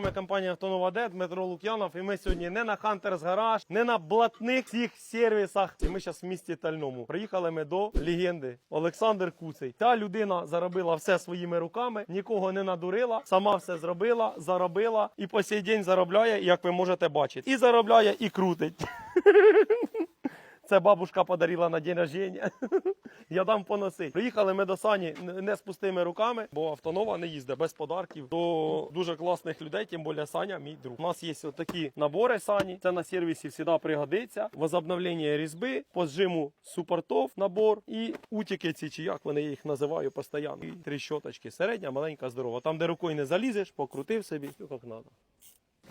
Ми компанія Автонова Д, Дмитро Лук'янов, і ми сьогодні не на Хантерс Гараж, не на блатних всіх сервісах. І ми зараз в місті Тальному. Приїхали ми до легенди Олександр Куций. Ця людина заробила все своїми руками, нікого не надурила, сама все зробила, заробила і по сей день заробляє, як ви можете бачити. І заробляє, і крутить. Це бабушка подарила на день рождения. Я дам поносити. Приїхали ми до Сані не з пустими руками, бо автонова не їздить без подарків до дуже класних людей, тим більше Саня, мій друг. У нас є такі набори Сані. Це на сервісі завжди пригодиться. Возобновлення різьби, по зжиму супортов набор і утіки ці, чи як вони їх називаю постійно. І три щоточки. Середня, маленька, здорова. Там, де рукою не залізеш, покрутив собі, як треба.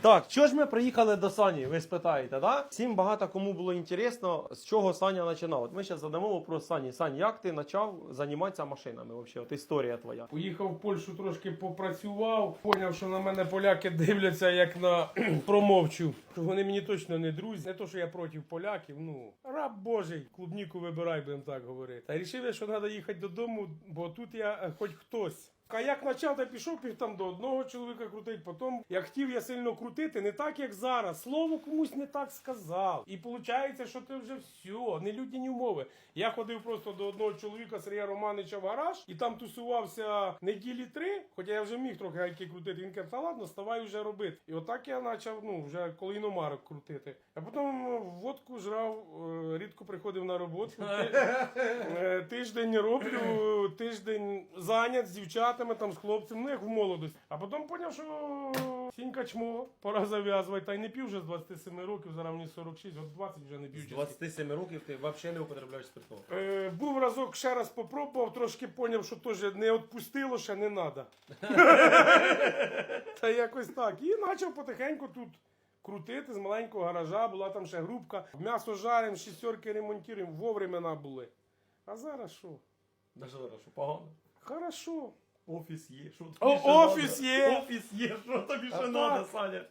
Так, що ж ми приїхали до Сані, ви спитаєте, да? Всім багато кому було інтересно, з чого Саня починав. От ми зараз задамо вопрос Сані. Сань, як ти почав займатися машинами? Вообще, от історія твоя. Поїхав в Польщу, трошки попрацював, поняв, що на мене поляки дивляться як на промовчу. Вони мені точно не друзі. Не то, що я проти поляків. Ну раб Божий, клубніку вибирай, будемо так говорити. Та рішив я, що треба їхати додому, бо тут я е, хоч хтось. А як почав, то пішов пів там до одного чоловіка крутить. Потім як хотів я сильно крутити, не так як зараз. Слово комусь не так сказав. І виходить, що це вже все, не людяні умови. Я ходив просто до одного чоловіка Сергія Романича в гараж, і там тусувався неділі три, хоча я вже міг трохи гайки крутити. Він каже, та ладно, ставай вже робити. І отак я почав, ну, вже коли іномарок крутити. А потім водку жрав, е, рідко приходив на роботу. Е, Тиждень роблю, тиждень зайнят з дівчатами, там з хлопцями, ну як в молодості. А потім зрозумів, що сінька чмо, пора зав'язувати. Та й не пів вже з 27 років, зараз мені 46, от 20 вже не пів. З 27 років ти взагалі не употребляєш спиртного. Е, був разок ще раз попробував, трошки поняв, що теж не відпустило, ще не треба. Та якось так. І почав потихеньку тут крутити з маленького гаража, була там ще групка. М'ясо жаримо, шістерки ремонтуємо, вовремена були. А зараз що? Даже хорошо, погано. Хорошо. Офіс є, що тобі О, ще офіс надо? є. Офіс є, що тобі А ще так. треба, Саня?